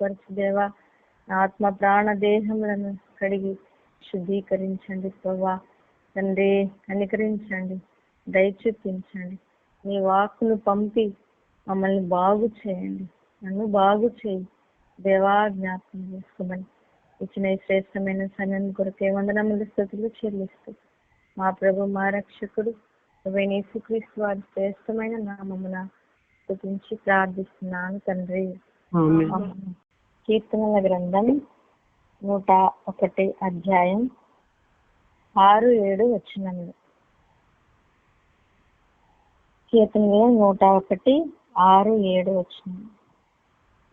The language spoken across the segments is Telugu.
శుద్ధపరచు దేవా ఆత్మ ప్రాణ దేహములను కడిగి శుద్ధీకరించండి ప్రభా. తండ్రి కనికరించండి దయ చూపించండి మీ వాక్కును పంపి మమ్మల్ని బాగు చేయండి. నన్ను బాగు చేయి. దేవా జ్ఞాపకం చేసుకోమని. ఇచ్చిన ఈ శ్రేష్టమైన సమయం కొరకే వందనములు స్థుతులు చెల్లిస్తూ మా ప్రభు మా రక్షకుడు యేసుక్రీస్తు వారి శ్రేష్టమైన నామమున స్తుతించి ప్రార్థిస్తున్నాను తండ్రి. కీర్తనల గ్రంథం నూట ఒకటి అధ్యాయం ఆరు ఏడు వచ్చినములు కీర్తనలు నూట ఒకటి ఆరు ఏడు వచ్చిన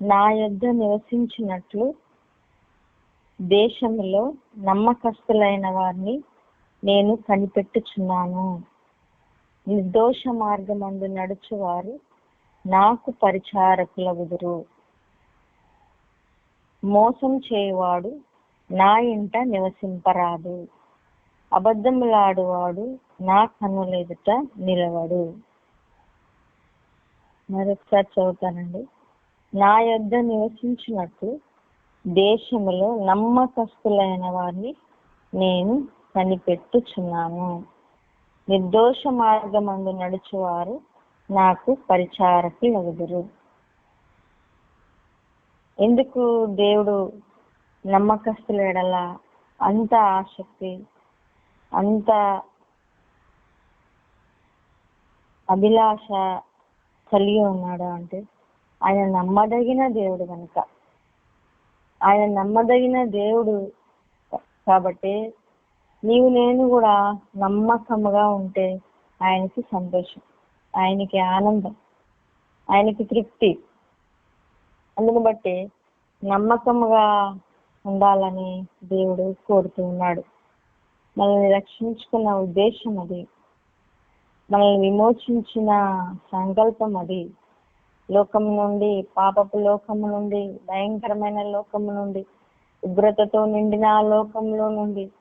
నా యొద్ద నివసించినట్లు దేశంలో నమ్మకస్తులైన వారిని నేను కనిపెట్టుచున్నాను. నిర్దోష మార్గమందు నడుచువారు నాకు పరిచారకుల పరిచారకులగుదురు మోసం చేయవాడు నా ఇంట నివసింపరాదు. అబద్ధములాడువాడు నా కన్నులెదుట నిలవడు. మరొకసారి చదువుతానండి. నా యొద్ద నివసించినట్టు దేశములో నమ్మకస్తులైన వారిని నేను కనిపెట్టుచున్నాను. నిర్దోష మార్గమందు నడుచువారు నాకు పరిచారకులగుదురు. ఎందుకు దేవుడు నమ్మకస్తుల ఎడల అంత ఆసక్తి అంత అభిలాష కలిగి ఉన్నాడు అంటే ఆయన నమ్మదగిన దేవుడు కనుక ఆయన నమ్మదగిన దేవుడు కాబట్టి నీవు నేను కూడా నమ్మకముగా ఉంటే ఆయనకి సంతోషం ఆయనకి ఆనందం ఆయనకి తృప్తి. అందుకు బట్టి నమ్మకంగా ఉండాలని దేవుడు కోరుతూ ఉన్నాడు. మనల్ని రక్షించుకున్న ఉద్దేశం అది. మనల్ని విమోచించిన సంకల్పం అది. లోకం నుండి పాపపు లోకము నుండి భయంకరమైన లోకము నుండి ఉగ్రతతో నిండిన ఆ లోకంలో నుండి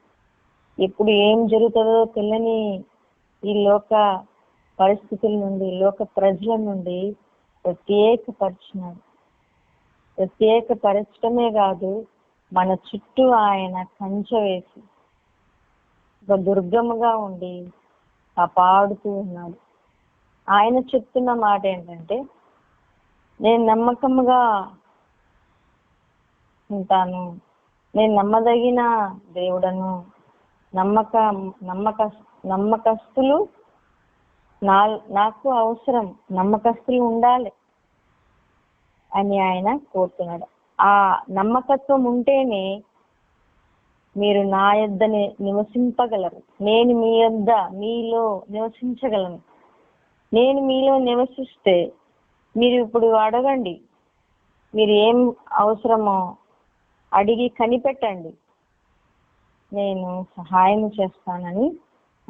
ఎప్పుడు ఏం జరుగుతుందో తెలియని ఈ లోక పరిస్థితుల నుండి లోక ప్రజల నుండి ప్రత్యేకపరిచినాడు. ప్రత్యేకపరచడమే కాదు మన చుట్టూ ఆయన కంచె వేసి ఒక దుర్గముగా ఉండి కాపాడుతూ ఉన్నాడు ఆయన చెప్తున్న మాట ఏంటంటే నేను నమ్మకముగా ఉంటాను. నేను నమ్మదగిన దేవుడను. నమ్మక నమ్మక నమ్మకస్తులు నా నాకు అవసరం. నమ్మకస్తులు ఉండాలి. అని ఆయన కోరుతున్నాడు. ఆ నమ్మకత్వం ఉంటేనే మీరు నా యొద్ద నివసింపగలరు. నేను మీ యొద్ద మీలో నివసించగలను. నేను మీలో నివసిస్తే మీరు ఇప్పుడు అడగండి. మీరు ఏం అవసరమో అడిగి కనిపెట్టండి. నేను సహాయం చేస్తానని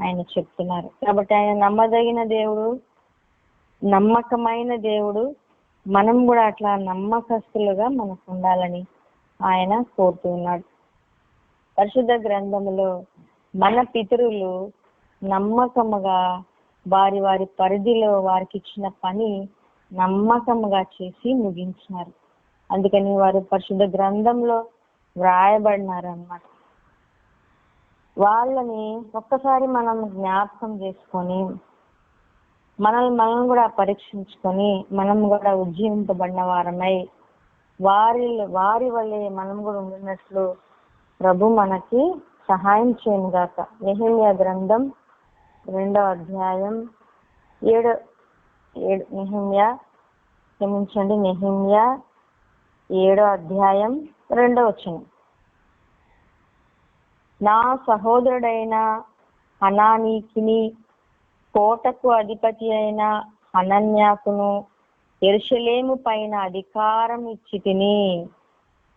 ఆయన చెప్తున్నారు. కాబట్టి ఆయన నమ్మదగిన దేవుడు నమ్మకమైన దేవుడు మనం కూడా అట్లా నమ్మకస్తులుగా మనకు ఉండాలని ఆయన కోరుతూ ఉన్నాడు. పరిశుద్ధ గ్రంథములో మన పితరులు నమ్మకముగా వారి వారి పరిధిలో వారికి ఇచ్చిన పని నమ్మకముగా చేసి ముగించినారు. అందుకని వారు పరిశుద్ధ గ్రంథంలో వ్రాయబడినారు అన్నమాట వాళ్ళని ఒక్కసారి మనం జ్ఞాపకం చేసుకొని మనల్ని మనం కూడా పరీక్షించుకొని మనం కూడా ఉజ్జీవింపబడిన వారమై వారి వారి వల్లే మనం కూడా ఉండినట్లు ప్రభు మనకి సహాయం చేయను గాక నెహిమ్యా గ్రంథం రెండవ అధ్యాయం ఏడో ఏడు నెహిమ్యా క్షమించండి నెహిమ్యా ఏడో అధ్యాయం రెండో వచనం. నా సహోదరుడైన హనానీకిని కోటకు అధిపతి అయిన హనన్యాకును ఎరుషలేము పైన అధికారం ఇచ్చి తిని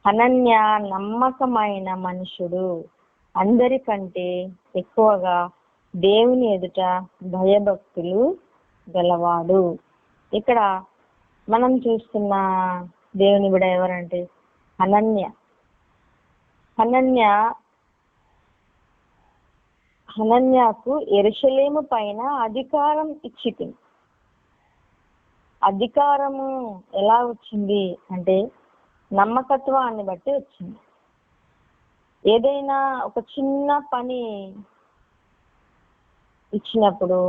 హనన్య నమ్మకమైన మనుషుడు. అందరికంటే ఎక్కువగా దేవుని ఎదుట భయభక్తులు గలవాడు. ఇక్కడ మనం చూస్తున్న దేవుని బిడ ఎవరంటే అనన్య అనన్య హనన్యాకు ఎరుషలేము పైన అధికారం ఇచ్చితి. అధికారము ఎలా వచ్చింది అంటే నమ్మకత్వాన్ని బట్టి వచ్చింది. ఏదైనా ఒక చిన్న పని ఇచ్చినప్పుడు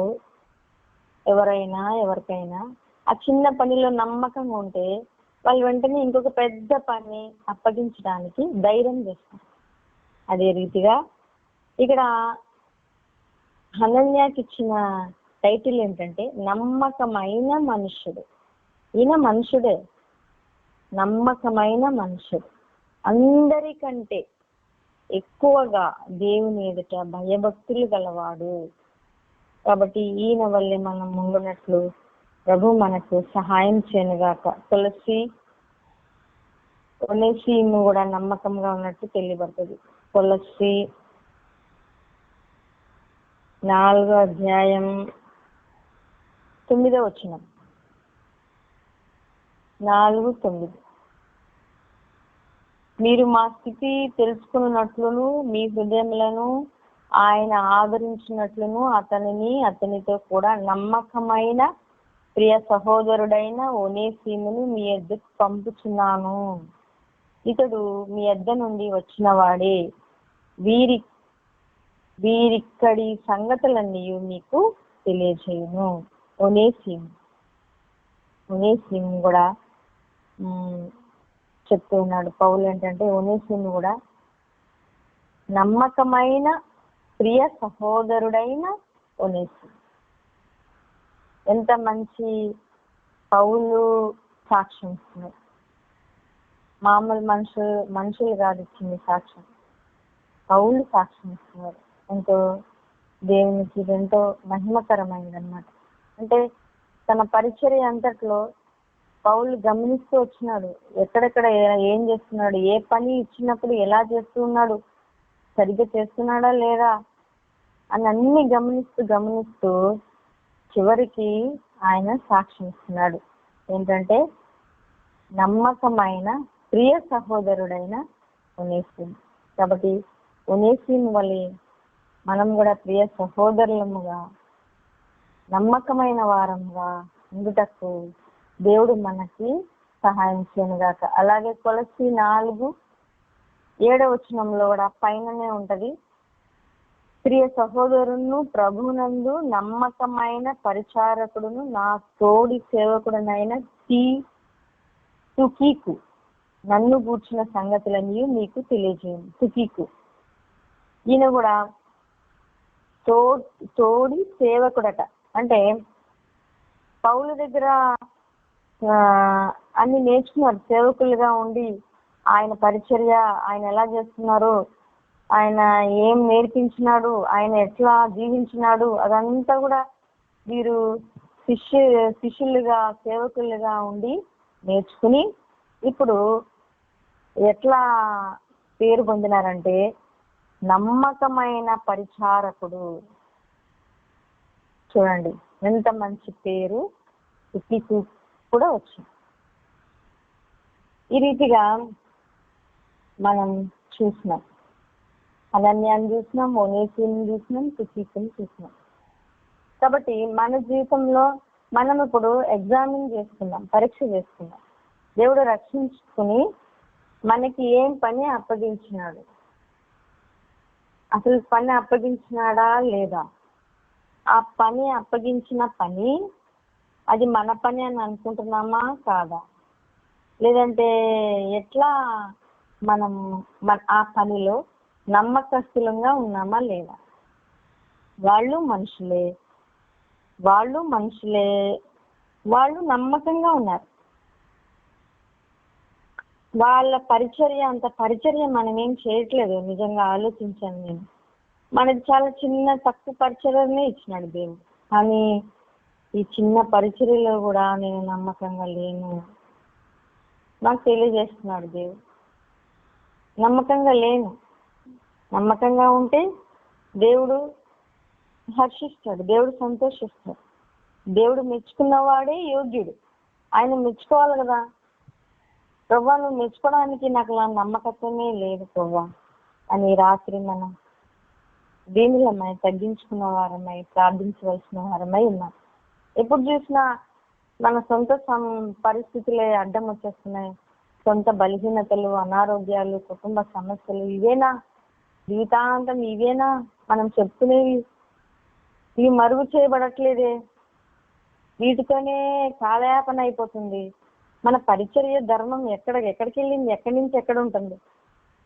ఎవరైనా ఎవరికైనా ఆ చిన్న పనిలో నమ్మకంగా ఉంటే వాళ్ళు వెంటనే ఇంకొక పెద్ద పని అప్పగించడానికి ధైర్యం చేస్తారు. అదే రీతిగా ఇక్కడ హనన్యాకి ఇచ్చిన టైటిల్ ఏంటంటే నమ్మకమైన మనుషుడు ఈయన మనుషుడే. నమ్మకమైన మనుషుడు. అందరికంటే ఎక్కువగా దేవుని ఎదుట భయభక్తులు గలవాడు. కాబట్టి ఈయన వల్లే మనం ముందున్నట్లు ప్రభు మనకు సహాయం చేయనుగాక. తులసి తులసి కూడా నమ్మకంగా ఉన్నట్టు తెలియబడుతుంది. తులసి నాలుగో అధ్యాయం తొమ్మిదో వచ్చిన నాలుగు తొమ్మిది. మీరు మా స్థితి తెలుసుకున్నట్లును మీ హృదయములను ఆయన ఆదరించినట్లును అతనిని అతనితో కూడా నమ్మకమైన ప్రియ సహోదరుడైన ఒనేసీమును మీ ఎద్దకు పంపుచున్నాను. ఇతడు మీ ఎద్ద నుండి వచ్చిన వాడే వీరి వీరిక్కడి సంగతులన్నీ మీకు తెలియజేయును. ఒనేసిం ఒనేసిం కూడా ఉమ్, చెప్తూ ఉన్నాడు పౌలు ఏంటంటే ఒనేసిం కూడా నమ్మకమైన ప్రియ సహోదరుడైన ఒనేసీము ఎంత మంచి పౌలు సాక్ష్యం ఇస్తున్నారు మామూలు మనుషులు మనుషులు కాదు ఇచ్చింది సాక్ష్యం. పౌలు సాక్ష్యం ఇస్తున్నారు. ఎంతో దేవునికి ఇది ఎంతో మహిమకరమైనది అనమాట అంటే తన పరిచర్య అంతట్లో పౌలు గమనిస్తూ వచ్చినాడు. ఎక్కడెక్కడ ఏం చేస్తున్నాడు ఏ పని ఇచ్చినప్పుడు ఎలా చేస్తున్నాడు సరిగ్గా చేస్తున్నాడా లేదా అని అన్ని గమనిస్తూ గమనిస్తూ చివరికి ఆయన సాక్ష్యం ఇస్తున్నాడు. ఏంటంటే నమ్మకమైన ప్రియ సహోదరుడైన ఉనేసిన్ కాబట్టి ఉనేసిన్ వలె మనం కూడా ప్రియ సహోదరులముగా నమ్మకమైన వారముగా ఉండుటకు దేవుడు మనకి సహాయం చేయనుగాక. అలాగే కొలసి నాలుగు ఏడవ వచనంలో కూడా పైననే ఉంటది. ప్రియ సహోదరును ప్రభునందు నమ్మకమైన పరిచారకుడును నా తోడి సేవకుడునైన తీ తుకీకు నన్ను కూర్చున్న సంగతులన్నీ మీకు తెలియజేయండి తుకీకు. ఈయన కూడా తో తోడి సేవకుడట. అంటే పౌల దగ్గర ఆ, అన్ని నేర్చుకున్నారు. సేవకులుగా ఉండి ఆయన పరిచర్య ఆయన ఎలా చేస్తున్నారు ఆయన ఏం నేర్పించినాడు ఆయన ఎట్లా జీవించినాడు అదంతా కూడా వీరు శిష్యు శిష్యులుగా సేవకులుగా ఉండి నేర్చుకుని ఇప్పుడు ఎట్లా పేరు పొందినారంటే నమ్మకమైన పరిచారకుడు. చూడండి ఎంత మంచి పేరు. ఇప్పికు కూడా వచ్చింది. ఈ రీతిగా మనం చూసినాం. అనన్యాన్ని చూసినాం ఒనేసిని చూసినాం తుకీకుని చూసినాం. కాబట్టి మన జీవితంలో మనం ఇప్పుడు ఎగ్జామిన్ చేసుకుందాం పరీక్ష చేసుకుందాం దేవుడు రక్షించుకుని మనకి ఏం పని అప్పగించినాడు? అసలు పని అప్పగించినాడా లేదా? ఆ పని అప్పగించిన పని అది మన పని అని అనుకుంటున్నామా కాదా? లేదంటే ఎట్లా మనం మన ఆ పనిలో నమ్మకస్తులంగా ఉన్నామా లేదా? వాళ్ళు మనుషులే. వాళ్ళు మనుషులే. వాళ్ళు నమ్మకంగా ఉన్నారు. వాళ్ళ పరిచర్య అంత పరిచర్య మనం ఏం చేయట్లేదు నిజంగా ఆలోచించాను నేను. మనకి చాలా చిన్న తక్కువ పరిచర్యనే ఇచ్చినాడు దేవుడు. కానీ ఈ చిన్న పరిచర్యలో కూడా నేను నమ్మకంగా లేను. నాకు తెలియజేస్తున్నాడు దేవుడు. నమ్మకంగా లేను. నమ్మకంగా ఉంటే దేవుడు హర్షిస్తాడు దేవుడు సంతోషిస్తాడు. దేవుడు మెచ్చుకున్నవాడే యోగ్యుడు. ఆయన మెచ్చుకోవాలి కదా. ప్రభా నువ్వు మెచ్చుకోవడానికి నాకు నా నమ్మకత్వమే లేదు ప్రభా. అని రాత్రి రాత్రి మనం దీనిలమై తగ్గించుకున్న వారమై ప్రార్థించవలసిన వారమై ఉన్నాం. ఎప్పుడు చూసినా మన సొంత సం- పరిస్థితులే అడ్డం వచ్చేస్తున్నాయి సొంత బలహీనతలు అనారోగ్యాలు కుటుంబ సమస్యలు ఇవేనా? జీవితాంతం ఇవేనా? మనం చెప్తున్నవి ఇవి మరుగు చేయబడట్లేదే. వీటితోనే కాలయాపన అయిపోతుంది. మన పరిచర్య ధర్మం ఎక్కడ ఎక్కడికి వెళ్ళింది ఎక్కడి నుంచి ఎక్కడ ఉంటుంది?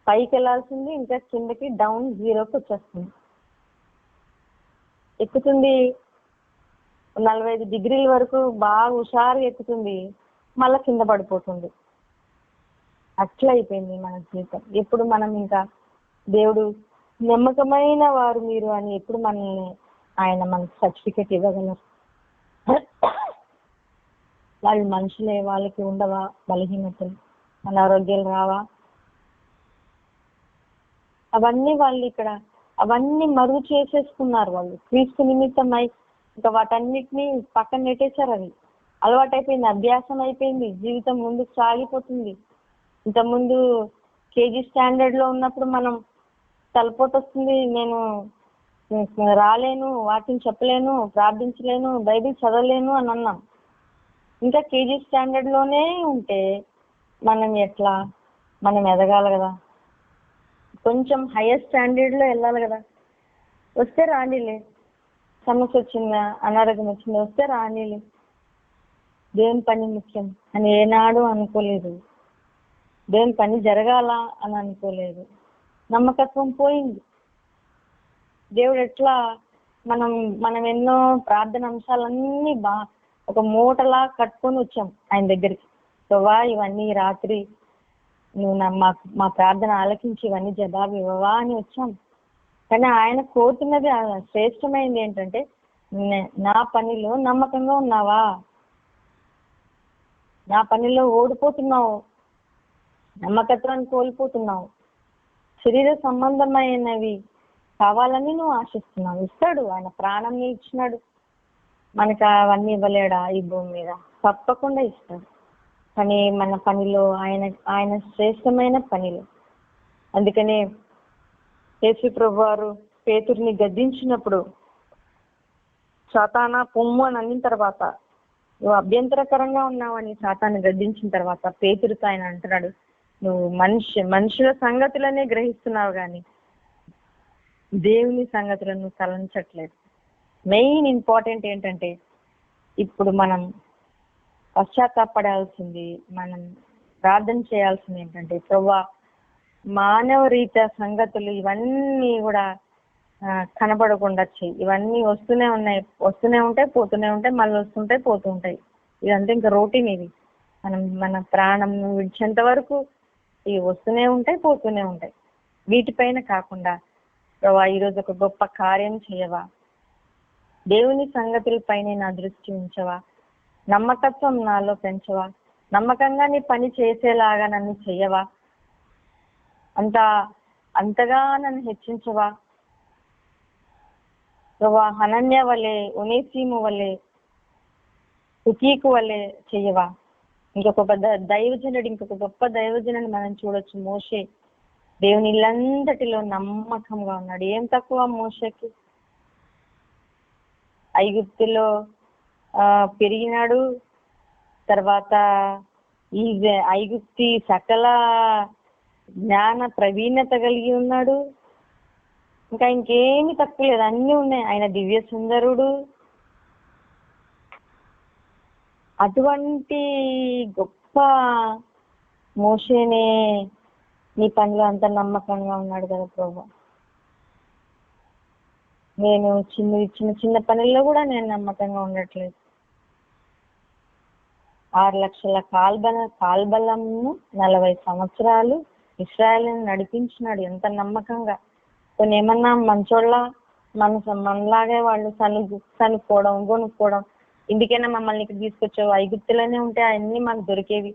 పైకి వెళ్ళాల్సింది ఇంకా కిందకి డౌన్ జీరోకి వచ్చేస్తుంది. ఎక్కుతుంది నలభై ఐదు డిగ్రీల వరకు బాగా హుషారుగా ఎక్కుతుంది మళ్ళా కింద పడిపోతుంది. అట్లా అయిపోయింది మన జీవితం. ఎప్పుడు మనం ఇంకా దేవుడు నమ్మకమైన వారు మీరు అని ఎప్పుడు మనల్ని ఆయన మనకు సర్టిఫికెట్ ఇవ్వగలరు? వాళ్ళు మనుషులే వాళ్ళకి ఉండవా? బలహీనతలు అనారోగ్యాలు రావా? అవన్నీ వాళ్ళు ఇక్కడ అవన్నీ మరుగు చేసేసుకున్నారు వాళ్ళు. క్రీస్తు నిమిత్తమై ఇంకా వాటన్నిటిని పక్కన నెట్టేశారు అవి. అలవాటైపోయింది అభ్యాసం అయిపోయింది జీవితం ముందుకు సాగిపోతుంది. ఇంతకుముందు కేజీ స్టాండర్డ్లో ఉన్నప్పుడు మనం తలపోటు వస్తుంది నేను రాలేను వాటిని చెప్పలేను ప్రార్థించలేను బైబిల్ చదవలేను అని అన్నాం. ఇంకా కేజీ స్టాండర్డ్లోనే ఉంటే మనం ఎట్లా? మనం ఎదగాలి కదా. కొంచెం హైయర్ స్టాండర్డ్లో వెళ్ళాలి కదా. వస్తే రానిలే. సమస్య వచ్చిందా? అనారోగ్యం వచ్చిందా? వస్తే రానిలే. దేవుని పని ముఖ్యం? అని ఏనాడు అనుకోలేదు. దేవుని పని జరగాల అని అనుకోలేదు. నమ్మకత్వం పోయింది. దేవుడు ఎట్లా? మనం మనం ఎన్నో ప్రార్థన అంశాలన్నీ బా ఒక మూటలా కట్టుకొని వచ్చాం ఆయన దగ్గరికి. ప్రభా ఇవన్నీ రాత్రి నువ్వు నా మా మా ప్రార్థన ఆలకించి ఇవన్నీ జవాబు ఇవ్వవా? అని వచ్చాం. కానీ ఆయన కోరుతున్నది శ్రేష్టమైనది ఏంటంటే నా పనిలో నమ్మకంగా ఉన్నావా? నా పనిలో ఓడిపోతున్నావు. నమ్మకత్వాన్ని కోల్పోతున్నావు. శరీర సంబంధమైనవి కావాలని నువ్వు ఆశిస్తున్నావు. ఇస్తాడు. ఆయన ప్రాణం ఇచ్చినాడు. మనకు అవన్నీ ఇవ్వలేడా ఈ భూమి మీద? తప్పకుండా ఇస్తాడు. కానీ మన పనిలో ఆయన ఆయన శ్రేష్టమైన పనిలో. అందుకనే యేసు ప్రభు వారు పేతుడిని గద్దించినప్పుడు సాతాన పొమ్ము అని అన్న తర్వాత నువ్వు అభ్యంతరకరంగా ఉన్నావని సాతాన్ని గద్దించిన తర్వాత పేతుడితో ఆయన అంటున్నాడు నువ్వు మనిషి మనుషుల సంగతులనే గ్రహిస్తున్నావు కానీ దేవుని సంగతులను తలంచట్లేదు మెయిన్ ఇంపార్టెంట్ ఏంటంటే ఇప్పుడు మనం పశ్చాత్తాపడాల్సింది మనం ప్రార్థన చేయాల్సింది ఏంటంటే ప్రభా మానవ రీత్యా సంగతులు ఇవన్నీ కూడా కనపడకుండా కనబడకుండా చెయ్యి ఇవన్నీ వస్తూనే ఉన్నాయి వస్తూనే ఉంటాయి పోతూనే ఉంటాయి మళ్ళీ వస్తుంటాయి పోతూ ఉంటాయి. ఇదంతా ఇంకా రోటీన్ ఇది. మనం మన ప్రాణం విడిచేంత వరకు ఇవి వస్తూనే ఉంటాయి పోతూనే ఉంటాయి. వీటిపైన కాకుండా ప్రభా ఈరోజు ఒక గొప్ప కార్యం చేయవా? దేవుని సంగతులపైనే నా దృష్టి ఉంచవా? నమ్మకత్వం నాలో పెంచవా? నమ్మకంగా నీ పని చేసేలాగా నన్ను చెయ్యవా? అంత అంతగా నన్ను హెచ్చించవా? ప్రభా హనన్య వలె ఉనేసీము వలె ఉకీకు వలె చెయ్యవా? ఇంకొక దైవజనుడు ఇంకొక గొప్ప దైవజనుడు మనం చూడొచ్చు మోషే. దేవుని ఇల్లంతటిలో నమ్మకంగా ఉన్నాడు. ఏం తక్కువ మోషకి? ఐగుప్తులో ఆ, పెరిగినాడు. తర్వాత ఈ ఐగుప్తి సకల జ్ఞాన ప్రవీణత కలిగి ఉన్నాడు. ఇంకా ఇంకేమి తక్కువ లేదు. అన్ని ఉన్నాయి. ఆయన దివ్య సుందరుడు. అటువంటి గొప్ప మోషేనే నీ పనిలో అంత నమ్మకంగా ఉన్నాడు కదా ప్రభు. నేను చిన్న చిన్న చిన్న పనుల్లో కూడా నేను నమ్మకంగా ఉండట్లేదు. ఆరు లక్షల కాల్బల కాల్బలము నలభై సంవత్సరాలు ఇస్రాయల్ నడిపించినాడు. ఎంత నమ్మకంగా. కొన్ని ఏమన్నా మంచోళ్ళ మన మనలాగే వాళ్ళు సను సనుక్కోవడం కొనుక్కోవడం ఇందుకైనా మమ్మల్ని ఇక్కడ తీసుకొచ్చావు. ఐగుప్తులోనే ఉంటే అవన్నీ మాకు దొరికేవి.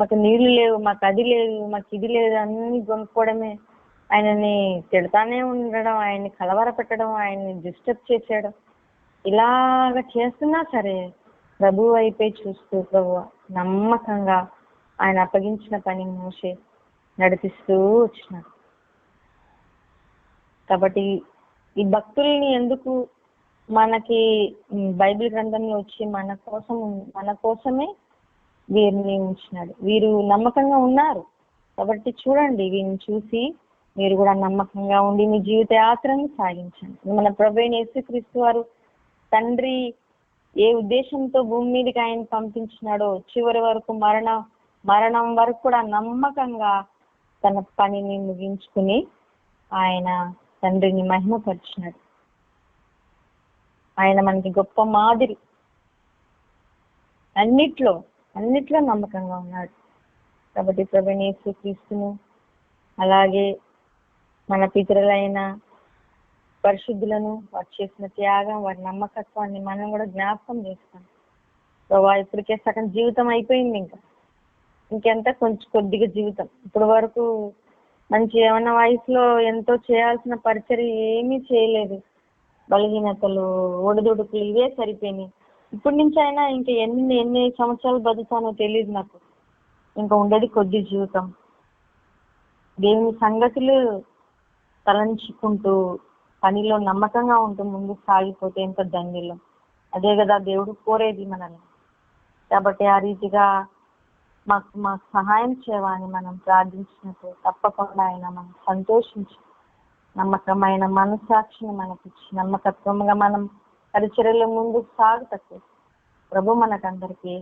మాకు నీళ్ళు లేవు మాకు అది లేదు మాకు ఇది లేదు అన్ని కొనుక్కోవడమే ఆయనని తిడతానే ఉండడం ఆయన్ని కలవర పెట్టడం ఆయన్ని డిస్టర్బ్ చేసేయడం. ఇలాగ చేస్తున్నా సరే ప్రభు వైపే చూస్తూ ప్రభు నమ్మకంగా ఆయన అప్పగించిన పని మోసే నడిపిస్తూ వచ్చినాడు. కాబట్టి ఈ భక్తుల్ని ఎందుకు మనకి బైబిల్ గ్రంథంలో వచ్చి మన కోసం మన కోసమే వీరిని ఉంచినాడు. వీరు నమ్మకంగా ఉన్నారు. కాబట్టి చూడండి వీరిని చూసి మీరు కూడా నమ్మకంగా ఉండి మీ జీవిత యాత్రను సాగించండి. మన ప్రభు యేసుక్రీస్తు వారు తండ్రి ఏ ఉద్దేశంతో భూమి మీదకి ఆయన పంపించినాడో చివరి వరకు మరణ మరణం వరకు కూడా నమ్మకంగా తన పనిని ముగించుకుని ఆయన తండ్రిని మహిమపరిచినాడు. ఆయన మనకి గొప్ప మాదిరి. అన్నిట్లో అన్నిట్లో నమ్మకంగా ఉన్నాడు. కాబట్టి ప్రభుని క్రీస్తును అలాగే మన పితరులైన పరిశుద్ధులను వారు చేసిన త్యాగం వారి నమ్మకత్వాన్ని మనం కూడా జ్ఞాపకం చేస్తాం ప్రభా ఇప్పటికే సగం జీవితం అయిపోయింది ఇంకా. ఇంకెంత కొంచెం కొద్దిగా జీవితం. ఇప్పటి వరకు మంచి ఏమన్నా వయసులో ఎంతో చేయాల్సిన పరిచయం ఏమీ చేయలేదు. బలహీనతలు ఒడిదుడుకులు ఇవే సరిపోయినాయి. ఇప్పటి నుంచి అయినా ఇంకా ఎన్ని ఎన్ని సంవత్సరాలు బతుకుతానో తెలియదు నాకు. ఇంకా ఉండేది కొద్ది జీవితం. దేవుని సంగతులు తలంచుకుంటూ పనిలో నమ్మకంగా ఉంటూ ముందుకు సాగిపోతే ఎంత ధన్యులం. అదే కదా దేవుడు కోరేది మనల్ని. కాబట్టి ఆ రీతిగా మాకు మాకు సహాయం చేయవని మనం ప్రార్థించినప్పుడు తప్పకుండా ఆయన మనం సంతోషించి నమ్మకమైన మనసాక్షిని మనకిచ్చి నమ్మకత్వంగా మనం పరిచర్యల ముందుకు సాగుతకు ప్రభు మనకందరికీ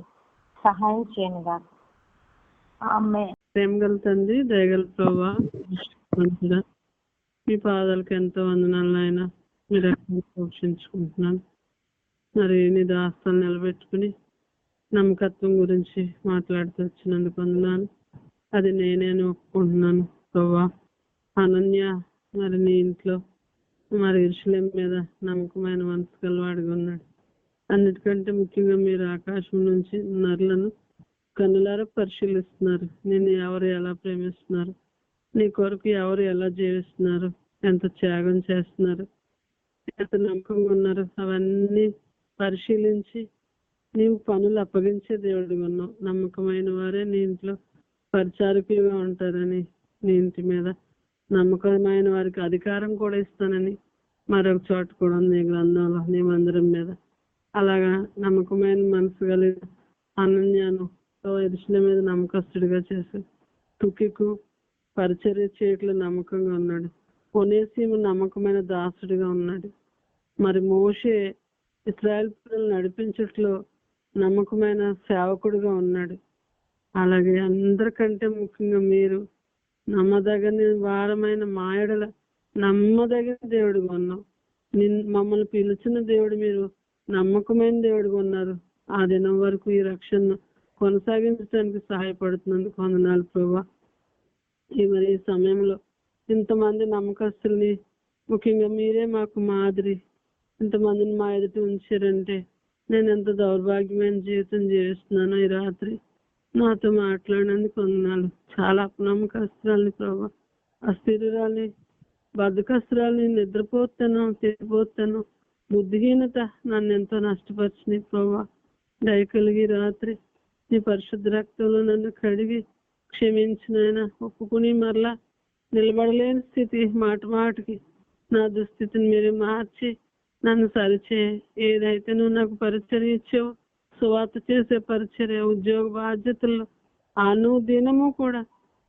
సహాయం చేయను ఆమె ప్రేమ గల తండ్రి దయగల ప్రభా మంచిగా మీ పాదాలకు ఎంతో వందనాలు ఆయన మీరు పోషించుకుంటున్నాను. మరి నీ దాస్తాలు నిలబెట్టుకుని నమ్మకత్వం గురించి మాట్లాడుతూ వచ్చినందుకు వందనాలు. అది నేనే ఒప్పుకుంటున్నాను ప్రభా అనన్య మరి నీ ఇంట్లో మరి ఇరుషులేం మీద నమ్మకమైన మనసు కలవాడిగా ఉన్నాడు. అన్నిటికంటే ముఖ్యంగా మీరు ఆకాశం నుంచి నరులను కన్నులారా పరిశీలిస్తున్నారు. నేను ఎవరు ఎలా ప్రేమిస్తున్నారు? నీ కొరకు ఎవరు ఎలా జీవిస్తున్నారు? ఎంత త్యాగం చేస్తున్నారు? ఎంత నమ్మకంగా ఉన్నారు? అవన్నీ పరిశీలించి నీవు పనులు అప్పగించే దేవుడు ఉన్నావు. నమ్మకమైన వారే నీ ఇంట్లో పరిచారకులుగా ఉంటారని నీ ఇంటి మీద నమ్మకమైన వారికి అధికారం కూడా ఇస్తానని మరొక చోట కూడా ఉంది నీ గ్రంథంలో నీ మందిరం మీద. అలాగా నమ్మకమైన మనసు కలిగి అనన్యాను ఎరుసల మీద నమ్మకస్తుడిగా చేసి తుకికు పరిచర్య చేయట్లు నమ్మకంగా ఉన్నాడు. కొనేసీము నమ్మకమైన దాసుడిగా ఉన్నాడు. మరి మోషే ఇస్రాయల్ పిల్లలు నడిపించట్లో నమ్మకమైన సేవకుడిగా ఉన్నాడు. అలాగే అందరికంటే ముఖ్యంగా మీరు నమ్మదగని వారమైన మాయడల నమ్మదగిన దేవుడిగా ఉన్నాం నిన్ మమ్మల్ని పిలిచిన దేవుడు మీరు నమ్మకమైన దేవుడిగా ఉన్నారు. ఆ దినం వరకు ఈ రక్షణను కొనసాగించడానికి సహాయపడుతున్నందుకు వందనాలు ప్రభా. ఈ మరి ఈ సమయంలో ఇంతమంది నమ్మకస్తుల్ని ముఖ్యంగా మీరే మాకు మాదిరి ఇంతమందిని మా ఎదుట ఉంచారంటే నేను ఎంత దౌర్భాగ్యమైన జీవితం జీవిస్తున్నాను ఈ రాత్రి నాతో మాట్లాడినందుకు వందనాలు. చాలా అపనమ్మకస్తురాలని ప్రభా. అస్థిరాలని బద్దకస్తురాల్ని నిద్రపోతాను తిరిగిపోతాను బుద్ధిహీనత నన్ను ఎంతో నష్టపరిచినాయి ప్రభా. దయ కలిగి రాత్రి నీ పరిశుద్ధ రక్తంలో నన్ను కడిగి క్షమించిన ఒప్పుకుని మరలా నిలబడలేని స్థితి మాట మాటకి. నా దుస్థితిని మీరు మార్చి నన్ను సరిచే ఏదైతే నువ్వు నాకు పరిచయం ఇచ్చావో సువార్త చేసే పరిచర్య ఉద్యోగ బాధ్యతల్లో అను దినము కూడా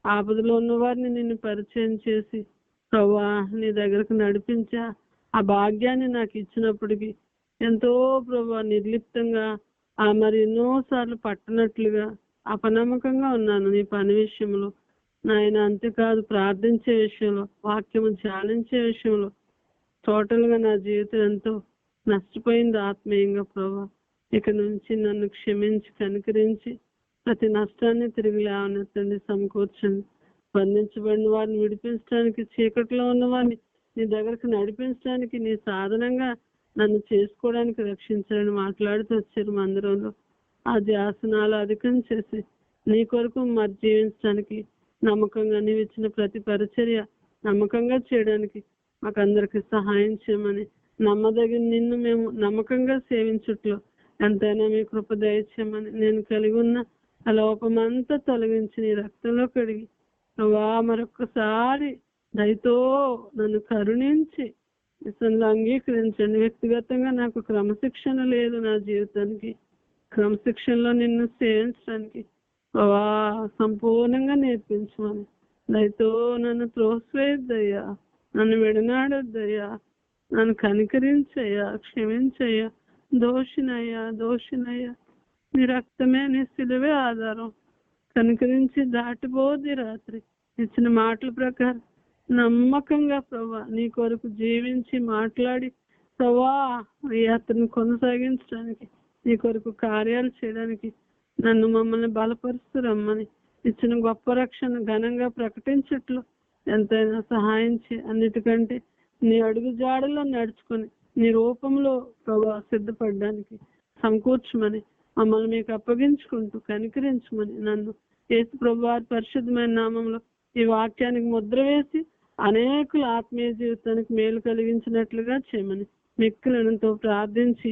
ఆపదలో ఉన్న వారిని నిన్ను పరిచయం చేసి ప్రవ్వా నీ దగ్గరకు నడిపించా. ఆ భాగ్యాన్ని నాకు ఇచ్చినప్పటికీ ఎంతో ప్రభు నిర్లిప్తంగా ఆ మరి ఎన్నో సార్లు పట్టనట్లుగా అపనమ్మకంగా ఉన్నాను నీ పని విషయంలో. నాయన అంతేకాదు ప్రార్థించే విషయంలో వాక్యము ధ్యానించే విషయంలో. టోటల్గా నా జీవితం ఎంతో నష్టపోయింది ఆత్మీయంగా ప్రభా. ఇక నుంచి నన్ను క్షమించి కనికరించి ప్రతి నష్టాన్ని తిరిగి లేవనెత్తండి సమకూర్చండి. బంధించబడిన వారిని విడిపించడానికి చీకట్లో ఉన్న వారిని నీ దగ్గరకు నడిపించడానికి నీ సాధనంగా నన్ను చేసుకోవడానికి రక్షించాలని మాట్లాడుతూ వచ్చారు మందిరంలో. ఆ ధ్యాసనాలు అధికం చేసి నీ కొరకు మరి జీవించడానికి నమ్మకంగా నీవు ఇచ్చిన ప్రతి పరిచర్య నమ్మకంగా చేయడానికి మాకందరికి సహాయం చేయమని నమ్మదగిన నిన్ను మేము నమ్మకంగా సేవించుట్లో ఎంతైనా మీ కృప దయచేయమని నేను కలిగి ఉన్న ఆ లోపమంతా తొలగించి నీ రక్తంలో కడిగి వా మరొక్కసారి దయతో నన్ను కరుణించి అంగీకరించండి. వ్యక్తిగతంగా నాకు క్రమశిక్షణ లేదు నా జీవితానికి. క్రమశిక్షణలో నిన్ను సేవించడానికి ప్రభా సంపూర్ణంగా నేర్పించమని. దయతో నన్ను ప్రోత్సహిద్దయ్యా నన్ను విడనాడొద్దయ్యా. నన్ను కనికరించయ్యా. క్షమించయ్యా. దోషినయ్యా దోషినయ్యా. నీ రక్తమే నీ సిలువే ఆధారం. కనికరించి దాటిపోద్ది రాత్రి. ఇచ్చిన మాటల ప్రకారం నమ్మకంగా ప్రభా నీ కొరకు జీవించి మాట్లాడి ప్రభా ఈ అతన్ని కొనసాగించడానికి. నీ కొరకు కార్యాలు చేయడానికి నన్ను మమ్మల్ని బలపరుస్తురమ్మని. ఇచ్చిన గొప్ప రక్షణ ఘనంగా ప్రకటించట్లు ఎంతైనా సహాయం చే అన్నిటికంటే నీ అడుగు జాడలో నడుచుకొని నీ రూపంలో ప్రభా సిద్ధపడడానికి సమకూర్చమని మమ్మల్ని మీకు అప్పగించుకుంటూ కనికరించమని నన్ను యేసు ప్రభువారి పరిశుద్ధమైన నామంలో ఈ వాక్యానికి ముద్ర వేసి అనేకుల ఆత్మీయ జీవితానికి మేలు కలిగించినట్లుగా చేయమని మిక్కులనంతో ప్రార్థించి